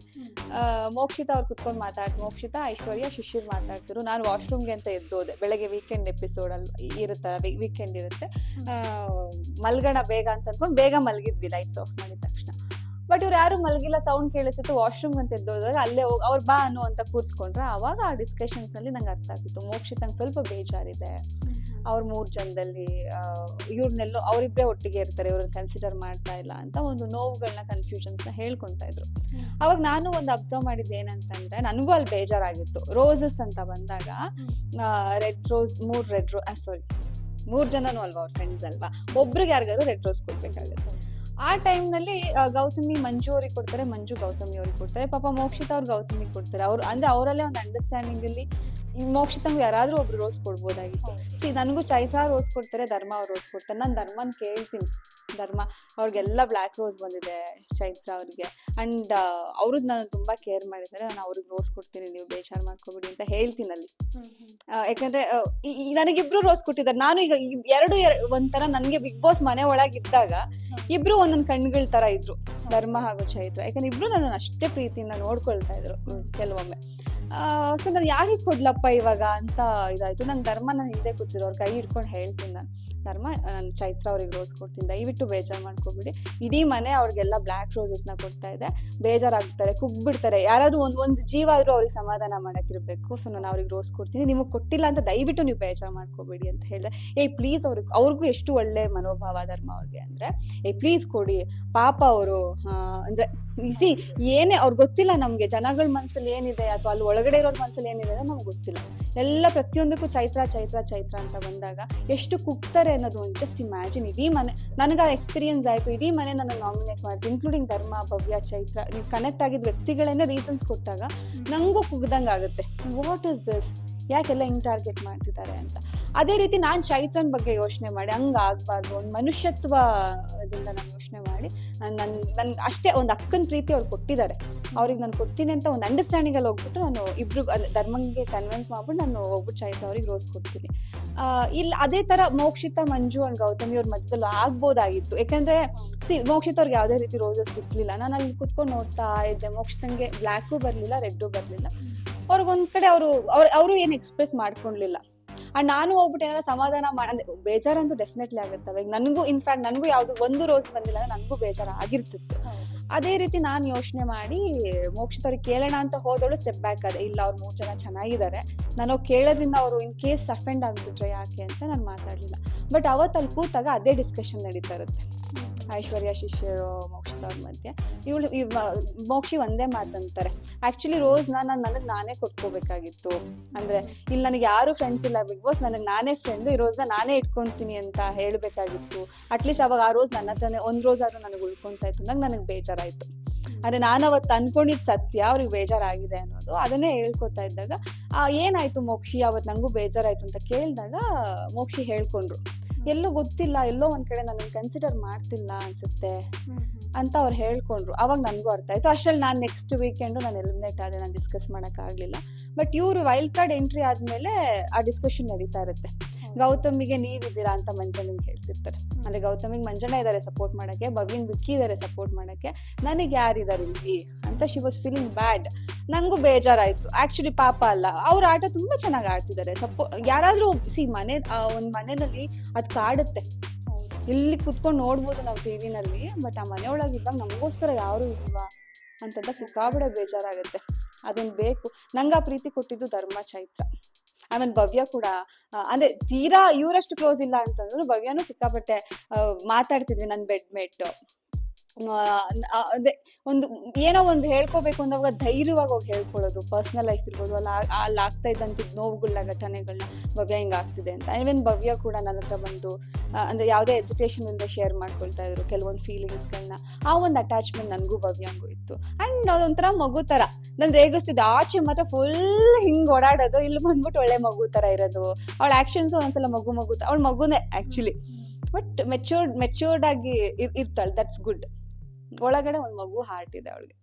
A: ಮೋಕ್ಷಿತ ಅವ್ರು ಕುತ್ಕೊಂಡು ಮಾತಾಡ್ ಮೋಕ್ಷಿತ ಐಶ್ವರ್ಯ ಶಿಶಿರ್ ಮಾತಾಡ್ತಿದ್ರು. ನಾನು ವಾಶ್ರೂಮ್ಗೆ ಅಂತ ಎದ್ದೋದೆ. ಬೆಳಗ್ಗೆ ವೀಕೆಂಡ್ ಎಪಿಸೋಡಲ್ಲಿ ಇರುತ್ತಲ್ಲ ವೀಕೆಂಡ್ ಇರುತ್ತೆ. ಮಲ್ಗಣ ಬೇಗ ಅಂತ ಅನ್ಕೊಂಡು ಬೇಗ ಮಲಗಿದ್ವಿ ಲೈಟ್ಸ್ ಆಫ್ ಮಾಡಿದ ತಕ್ಷಣ. ಬಟ್ ಇವ್ರು ಯಾರು ಮಲಗಿಲ್ಲ ಸೌಂಡ್ ಕೇಳಿಸಿತ್ತು ವಾಶ್ರೂಮ್ ಅಂತ ಎದ್ದೋದಾಗ ಅಲ್ಲೇ ಹೋಗಿ ಅವ್ರು ಬಾ ಅನ್ನು ಅಂತ ಕೂರಿಸ್ಕೊಂಡ್ರೆ ಅವಾಗ ಆ ಡಿಸ್ಕಷನ್ಸ್ ಅಲ್ಲಿ ನಂಗೆ ಅರ್ಥ ಆಗ್ತಿತ್ತು ಮೋಕ್ಷಿತಂಗೆ ಸ್ವಲ್ಪ ಬೇಜಾರಿದೆ. ಅವ್ರ ಮೂರು ಜನದಲ್ಲಿ ಇವ್ರನ್ನೆಲ್ಲೋ ಅವರಿಬ್ಬರೇ ಒಟ್ಟಿಗೆ ಇರ್ತಾರೆ ಇವ್ರನ್ನ ಕನ್ಸಿಡರ್ ಮಾಡ್ತಾ ಇಲ್ಲ ಅಂತ ಒಂದು ನೋವುಗಳನ್ನ ಕನ್ಫ್ಯೂಷನ್ಸ್ನ ಹೇಳ್ಕೊತಾ ಇದ್ರು. ಅವಾಗ ನಾನು ಒಂದು ಅಬ್ಸರ್ವ್ ಮಾಡಿದ್ದು ಏನಂತಂದ್ರೆ ನನಗೂ ಅಲ್ಲಿ ಬೇಜಾರಾಗಿತ್ತು. ರೋಸಸ್ ಅಂತ ಬಂದಾಗ ರೆಡ್ ರೋಸ್ ಮೂರು ರೆಡ್ ರೋ ಸಾರಿ ಮೂರು ಜನನೂ ಅಲ್ವಾ ಅವ್ರ ಫ್ರೆಂಡ್ಸ್ ಅಲ್ವಾ? ಒಬ್ರಿಗೆ ಯಾರಿಗಾದ್ರು ರೆಡ್ ರೋಸ್ ಕೊಡ್ಬೇಕಾಗುತ್ತೆ. ಆ ಟೈಮ್ನಲ್ಲಿ ಗೌತಮಿ ಮಂಜು ಅವ್ರಿಗೆ ಕೊಡ್ತಾರೆ ಮಂಜು ಗೌತಮಿ ಅವ್ರಿಗೆ ಕೊಡ್ತಾರೆ ಪಾಪ ಮೋಕ್ಷಿತ ಅವ್ರು ಗೌತಮಿ ಕೊಡ್ತಾರೆ. ಅವ್ರು ಅಂದ್ರೆ ಅವರಲ್ಲೇ ಒಂದು ಅಂಡರ್ಸ್ಟ್ಯಾಂಡಿಂಗ್ ಅಲ್ಲಿ ಮೋಕ್ಷಿತಂಗೆ ಯಾರಾದ್ರೂ ಒಬ್ರು ರೋಸ್ ಕೊಡ್ಬೋದಾಗಿತ್ತು. ಸಿ ನನಗೂ ಚೈತ್ರ ರೋಸ್ ಕೊಡ್ತಾರೆ ಧರ್ಮ ಅವ್ರು ರೋಸ್ ಕೊಡ್ತಾರೆ. ನಾನು ಧರ್ಮನ್ ಕೇಳ್ತೀನಿ. ಧರ್ಮ ಅವ್ರಿಗೆಲ್ಲ ಬ್ಲ್ಯಾಕ್ ರೋಸ್ ಬಂದಿದೆ ಚೈತ್ರ ಅವ್ರಿಗೆ. ಅಂಡ್ ಅವ್ರದ್ದು ನಾನು ತುಂಬಾ ಕೇರ್ ಮಾಡಿದ್ದಾರೆ. ನಾನು ಅವ್ರಿಗೆ ರೋಸ್ ಕೊಡ್ತೀನಿ ನೀವು ಬೇಜಾರು ಮಾಡ್ಕೊಬಿಡಿ ಅಂತ ಹೇಳ್ತೀನಿ ಅಲ್ಲಿ. ಯಾಕಂದ್ರೆ ನನಗಿಬ್ರು ರೋಸ್ ಕೊಟ್ಟಿದ್ದಾರೆ. ನಾನು ಈಗ ಎರಡು ಎರ- ಒಂಥರ ನನಗೆ ಬಿಗ್ ಬಾಸ್ ಮನೆ ಒಳಗಿದ್ದಾಗ ಇಬ್ರು ಒಂದೊಂದು ಕಣ್ಗಳ ತರ ಇದ್ರು. ಧರ್ಮ ಹಾಗೂ ಚೈತ್ರ. ಯಾಕಂದ್ರೆ ಇಬ್ರು ನನ್ನನ್ನು ಅಷ್ಟೇ ಪ್ರೀತಿಯಿಂದ ನೋಡ್ಕೊಳ್ತಾ ಇದ್ರು ಕೆಲವೊಮ್ಮೆ. ಸೊ ನಾನು ಯಾರಿಗೆ ಕೊಡ್ಲಪ್ಪ ಇವಾಗ ಅಂತ ಇದಾಯ್ತು. ನಂಗೆ ಧರ್ಮ ನಾನು ಹಿಂದೆ ಕೂತಿರೋ ಅವ್ರ ಕೈ ಹಿಡ್ಕೊಂಡು ಹೇಳ್ತೀನಿ ನಾನು. ಧರ್ಮ ನಾನು ಚೈತ್ರ ಅವ್ರಿಗೆ ರೋಸ್ ಕೊಡ್ತೀನಿ. ದಯವಿಟ್ಟು ಬೇಜಾರು ಮಾಡ್ಕೊಬಿಡಿ. ಇಡೀ ಮನೆ ಅವ್ರಿಗೆಲ್ಲ ಬ್ಲ್ಯಾಕ್ ರೋಸಸ್ನ ಕೊಡ್ತಾ ಇದೆ. ಬೇಜಾರಾಗ್ತಾರೆ ಕುಗ್ಬಿಡ್ತಾರೆ ಯಾರಾದ್ರೂ ಒಂದು ಒಂದು ಜೀವ ಆದರೂ ಅವ್ರಿಗೆ ಸಮಾಧಾನ ಮಾಡೋಕ್ಕಿರಬೇಕು ಸೊ ನಾನು ಅವ್ರಿಗೆ ರೋಸ್ ಕೊಡ್ತೀನಿ. ನಿಮಗೆ ಕೊಟ್ಟಿಲ್ಲ ಅಂತ ದಯವಿಟ್ಟು ನೀವು ಬೇಜಾರು ಮಾಡ್ಕೋಬೇಡಿ ಅಂತ ಹೇಳಿದೆ. ಏಯ್ ಪ್ಲೀಸ್ ಅವ್ರಿಗೆ ಅವ್ರಿಗೂ ಎಷ್ಟು ಒಳ್ಳೆ ಮನೋಭಾವ ಧರ್ಮ ಅವ್ರಿಗೆ ಅಂದ್ರೆ, ಏಯ್ ಪ್ಲೀಸ್ ಕೊಡಿ. ಪಾಪ ಅವರು ಅಂದ್ರೆ ಸಿ ಏನೇ ಅವ್ರಿಗೆ ಗೊತ್ತಿಲ್ಲ ನಮಗೆ. ಜನಗಳ ಮನಸ್ಸಲ್ಲಿ ಏನಿದೆ? ಅಥವಾ ಅಲ್ಲಿ ಒಳಗಡೆ ಒಳಗಡೆ ಇರೋ ಮನಸ್ಸಲ್ಲಿ ಏನಿದೆ ನಮ್ಗೆ ಗೊತ್ತಿಲ್ಲ. ಎಲ್ಲ ಪ್ರತಿಯೊಂದಕ್ಕೂ ಚೈತ್ರ ಚೈತ್ರ ಚೈತ್ರ ಅಂತ ಬಂದಾಗ ಎಷ್ಟು ಕುಗ್ತಾರೆ ಅನ್ನೋದು ಜಸ್ಟ್ ಇಮ್ಯಾಜಿನ್ ಇಡೀ ಮನೆ ನನಗೆ ಆ ಎಕ್ಸ್ಪೀರಿಯನ್ಸ್ ಆಯಿತು. ಇಡೀ ಮನೆ ನನ್ನ ನಾಮಿನೇಟ್ ಮಾಡ್ತೀನಿ ಇನ್ಕ್ಲೂಡಿಂಗ್ ಧರ್ಮ, ಭವ್ಯ, ಚೈತ್ರ. ನೀವು ಕನೆಕ್ಟ್ ಆಗಿದ್ದ ವ್ಯಕ್ತಿಗಳನ್ನೇ ರೀಸನ್ಸ್ ಕೊಟ್ಟಾಗ ನನಗೂ ಕುಗ್ದಂಗೆ ಆಗುತ್ತೆ ವಾಟ್ ಇಸ್ ದಿಸ್ ಯಾಕೆಲ್ಲ ಹಿಂಗೆ ಟಾರ್ಗೆಟ್ ಮಾಡ್ತಿದ್ದಾರೆ ಅಂತ. ಅದೇ ರೀತಿ ನಾನು ಚೈತನ್ ಬಗ್ಗೆ ಯೋಚನೆ ಮಾಡಿ, ಹಂಗ ಆಗ್ಬಾರ್ದು, ಒಂದು ಮನುಷ್ಯತ್ವ ಇದರಿಂದ ನಾನು ಯೋಚನೆ ಮಾಡಿ ನನ್ನ ನನ್ಗೆ ಅಷ್ಟೇ ಒಂದು ಅಕ್ಕನ ಪ್ರೀತಿ ಅವ್ರು ಕೊಟ್ಟಿದ್ದಾರೆ. ಅವ್ರಿಗೆ ನಾನು ಕೊಡ್ತೀನಿ ಅಂತ ಒಂದು ಅಂಡರ್ಸ್ಟ್ಯಾಂಡಿಂಗಲ್ಲಿ ಹೋಗ್ಬಿಟ್ಟು ನಾನು ಇಬ್ರು ಧರ್ಮಂಗೆ ಕನ್ವಿನ್ಸ್ ಮಾಡ್ಬಿಟ್ಟು ನಾನು ಹೋಗ್ಬಿಟ್ಟು ಚೈತ್ರ ಅವ್ರಿಗೆ ರೋಸ್ ಕೊಡ್ತೀನಿ. ಇಲ್ಲಿ ಅದೇ ಥರ ಮೋಕ್ಷಿತ ಮಂಜು ಅಂಡ್ ಗೌತಮಿ ಅವ್ರ ಮಧ್ಯದಲ್ಲಿ ಆಗ್ಬೋದಾಗಿತ್ತು. ಯಾಕಂದ್ರೆ ಸಿ, ಮೋಕ್ಷಿತ ಅವ್ರಿಗೆ ಯಾವುದೇ ರೀತಿ ರೋಸಸ್ ಸಿಕ್ಲಿಲ್ಲ. ನಾನು ಅಲ್ಲಿ ಕುತ್ಕೊಂಡು ನೋಡ್ತಾ ಇದ್ದೆ, ಮೋಕ್ಷಿತಂಗೆ ಬ್ಲ್ಯಾಕು ಬರಲಿಲ್ಲ, ರೆಡ್ಡು ಬರಲಿಲ್ಲ. ಅವ್ರಿಗೊಂದ್ ಕಡೆ ಅವರು, ಅವ್ರು, ಅವರು ಏನು ಎಕ್ಸ್ಪ್ರೆಸ್ ಮಾಡ್ಕೊಳ್ಲಿಲ್ಲ ಅಂಡ್ ನಾನು ಹೋಗ್ಬಿಟ್ಟು ಏನಾರ ಸಮಾಧಾನ ಮಾಡಿ ಬೇಜಾರಂತೂ ಡೆಫಿನೆಟ್ಲಿ ಆಗುತ್ತೆ ಈಗ ನನಗೂ ಇನ್ಫ್ಯಾಕ್ಟ್ ನನಗೂ ಯಾವುದು ಒಂದು ರೋಸ್ ಬಂದಿಲ್ಲ ಅಂದ್ರೆ ನನಗೂ ಬೇಜಾರ ಆಗಿರ್ತಿತ್ತು. ಅದೇ ರೀತಿ ನಾನು ಯೋಚನೆ ಮಾಡಿ ಮೋಕ್ಷಿತವ್ರಿಗೆ ಕೇಳೋಣ ಅಂತ ಹೋದವಳು ಸ್ಟೆಪ್ ಬ್ಯಾಕ್ ಅದೇ ಇಲ್ಲ ಅವ್ರು ಮೂರು ಜನ ಚೆನ್ನಾಗಿದ್ದಾರೆ. ನಾನು ಕೇಳೋದ್ರಿಂದ ಅವರು ಇನ್ ಕೇಸ್ ಅಫೆಂಡ್ ಆಗಿಬಿಟ್ರೆ ಯಾಕೆ ಅಂತ ನಾನು ಮಾತಾಡಲಿಲ್ಲ. ಬಟ್ ಅವತ್ತು ಅಲ್ಲಿ ಕೂತಾಗ ಅದೇ ಡಿಸ್ಕಷನ್ ನಡೀತಾ ಇರುತ್ತೆ. ಐಶ್ವರ್ಯ ಶಿಷ್ಯರು, ಮೋಕ್ಷಿತ ಅವ್ರ ಮಧ್ಯೆ. ಇವಳು ಮೋಕ್ಷಿ ಒಂದೇ ಮಾತಂತಾರೆ. ಆ್ಯಕ್ಚುಲಿ ರೋಸ್ನ ನಾನು ನನಗೆ ನಾನೇ ಕೊಟ್ಕೋಬೇಕಾಗಿತ್ತು. ಅಂದರೆ ಇಲ್ಲಿ ನನಗೆ ಯಾರು ಫ್ರೆಂಡ್ಸ್ ಇಲ್ಲ, ಬಿಗ್ ಬಾಸ್ ನನಗೆ ನಾನೇ ಫ್ರೆಂಡ್ ಈ ರೋಸ್ನ ನಾನೇ ಇಟ್ಕೊತೀನಿ ಅಂತ ಹೇಳಬೇಕಾಗಿತ್ತು. ಅಟ್ಲೀಸ್ಟ್ ಅವಾಗ ಆ ರೋಸ್ ನನ್ನ ಹತ್ರನೇ, ಒಂದು ರೋಸ್ ಆದರೂ ನನಗೆ ಉಳ್ಕೊತಾ ಇತ್ತು. ಅಂದಾಗ ನನಗೆ ಬೇಜಾರಾಯಿತು. ಅಂದರೆ ನಾನು ಅವತ್ತು ಅನ್ಕೊಂಡಿದ್ದು ಸತ್ಯ ಅವ್ರಿಗೆ ಬೇಜಾರಾಗಿದೆ ಅನ್ನೋದು ಅದನ್ನೇ ಹೇಳ್ಕೊತಾ ಇದ್ದಾಗ ಏನಾಯ್ತು ಮೋಕ್ಷಿ? ಅವತ್ತು ನನಗೂ ಬೇಜಾರಾಯ್ತು ಅಂತ ಕೇಳಿದಾಗ ಮೋಕ್ಷಿ ಹೇಳ್ಕೊಂಡ್ರು. ಎಲ್ಲೋ ಗೊತ್ತಿಲ್ಲ ಎಲ್ಲೋ ಒಂದ್ ಕಡೆ ನನಗೆ ಕನ್ಸಿಡರ್ ಮಾಡ್ತಿಲ್ಲ ಅನ್ಸುತ್ತೆ ಅಂತ ಅವ್ರು ಹೇಳ್ಕೊಂಡ್ರು. ಅವಾಗ ನನಗೂ ಅರ್ಥ ಆಯ್ತು. ಅಷ್ಟ್ರಲ್ಲಿ ನಾನು ನೆಕ್ಸ್ಟ್ ವೀಕೆಂಡು ನಾನು ಎಲಿಮಿನೇಟ್ ಆದೆ ನಾನು ಡಿಸ್ಕಸ್ ಮಾಡೋಕ್ಕಾಗಲಿಲ್ಲ ಬಟ್ ಇವರು ವೈಲ್ಡ್ ಕಾರ್ಡ್ ಎಂಟ್ರಿ ಆದಮೇಲೆ ಆ ಡಿಸ್ಕಷನ್ ನಡೀತಾ ಇರುತ್ತೆ. ಗೌತಮಿಗೆ ನೀವಿದ್ದೀರಾ ಅಂತ ಮಂಜಣ್ಣ ಹೇಳ್ತಿರ್ತಾರೆ. ಅಂದ್ರೆ ಗೌತಮಿಗೆ ಮಂಜಣ್ಣ ಇದ್ದಾರೆ ಸಪೋರ್ಟ್ ಮಾಡಕ್ಕೆ ಭವಿನ್ ವಿಕ್ಕಿ ಇದ್ದಾರೆ ಸಪೋರ್ಟ್ ಮಾಡಕ್ಕೆ. ನನಗೆ ಯಾರಿದ್ದಾರೆ ಇಲ್ಲಿ? ಅಂತ ಶಿ ವಾಸ್ ಫೀಲಿಂಗ್ ಬ್ಯಾಡ್ ನಂಗೂ ಬೇಜಾರಾಯ್ತು. ಆಕ್ಚುಲಿ ಪಾಪ ಅಲ್ಲ. ಅವ್ರ ಆಟ ತುಂಬಾ ಚೆನ್ನಾಗಿ ಆಡ್ತಿದ್ದಾರೆ ಸಪೋ ಯಾರಾದ್ರೂ ಸಿ ಮನೆ ಒಂದ್ ಮನೆಯಲ್ಲಿ ಅದು ಕಾಡುತ್ತೆ. ಇಲ್ಲಿ ಕುತ್ಕೊಂಡು ನೋಡ್ಬೋದು ನಾವು ಟಿ ವಿನಲ್ಲಿ ಬಟ್ ಆ ಮನೆಯೊಳಗೆ ಇದ್ದಾಗ ನಮಗೋಸ್ಕರ ಯಾರು ಇಲ್ವಾ? ಅಂತಂದಾಗ ಸಿಕ್ಕಾಬಿಡೋ ಬೇಜಾರಾಗುತ್ತೆ. ಅದೊಂದು ಬೇಕು. ನಂಗೆ ಆ ಪ್ರೀತಿ ಕೊಟ್ಟಿದ್ದು ಧರ್ಮ ಚೈತ್ರ. ಆಮೇಲೆ ಭವ್ಯ ಕೂಡ ಅಂದ್ರೆ ತೀರಾ ಇವರಷ್ಟು ಕ್ಲೋಸ್ ಇಲ್ಲ ಅಂತಂದ್ರು ಭವ್ಯನೂ ಸಿಕ್ಕಾಪಟ್ಟೆ ಮಾತಾಡ್ತಿದ್ವಿ ನನ್ನ ಬೆಡ್ ಮೇಟ್ ಅದೇ, ಒಂದು, ಏನೋ ಒಂದು ಹೇಳ್ಕೋಬೇಕು ಅಂದಾಗ ಧೈರ್ಯವಾಗಿ ಹೋಗಿ ಹೇಳ್ಕೊಳ್ಳೋದು ಪರ್ಸ್ನಲ್ ಲೈಫ್ ಇರ್ಬೋದು, ಅಲ್ಲ, ಅಲ್ಲಿ ಆಗ್ತಾ ಇದ್ದಂಥದ್ದು ನೋವುಗಳನ್ನ ಘಟನೆಗಳನ್ನ ಭವ್ಯ ಹಿಂಗೆ ಆಗ್ತಿದೆ ಅಂತ. ಈವನ್ ಭವ್ಯ ಕೂಡ ನನ್ನ ಹತ್ರ ಬಂದು ಅಂದರೆ ಯಾವುದೇ ಎಸಿಟೇಷನಿಂದ ಶೇರ್ ಮಾಡ್ಕೊಳ್ತಾ ಇದ್ರು, ಕೆಲವೊಂದು ಫೀಲಿಂಗ್ಸ್ಗಳನ್ನ ಆ ಒಂದು ಅಟ್ಯಾಚ್ಮೆಂಟ್ ನನಗೂ ಭವ್ಯಂಗೂ ಇತ್ತು. ಅಂಡ್ ಅದೊಂಥರ ಮಗು ಥರ ನಾನು ರೇಗಿಸ್ತಿದ್ದೆ, ಆಚೆ ಮಾತ್ರ ಫುಲ್ ಹಿಂಗೆ ಓಡಾಡೋದು, ಇಲ್ಲಿ ಬಂದ್ಬಿಟ್ಟು ಒಳ್ಳೆ ಮಗು ಥರ ಇರೋದು. ಅವಳ ಆ್ಯಕ್ಷನ್ಸು ಒಂದ್ಸಲ ಮಗು ಮಗು ಅವಳ ಮಗುನೇ ಆ್ಯಕ್ಚುಲಿ ಬಟ್ ಮೆಚ್ಯೂರ್ಡ್ ಮೆಚ್ಯೂರ್ಡ್ ಆಗಿ ಇರ್- ಇರ್ತಾಳೆ ದಟ್ಸ್ ಗುಡ್ ಒಳಗಡೆ ಒಂದು ಮಗು ಹಾರ್ಟ್ ಇದೆ ಅವಳಿಗೆ.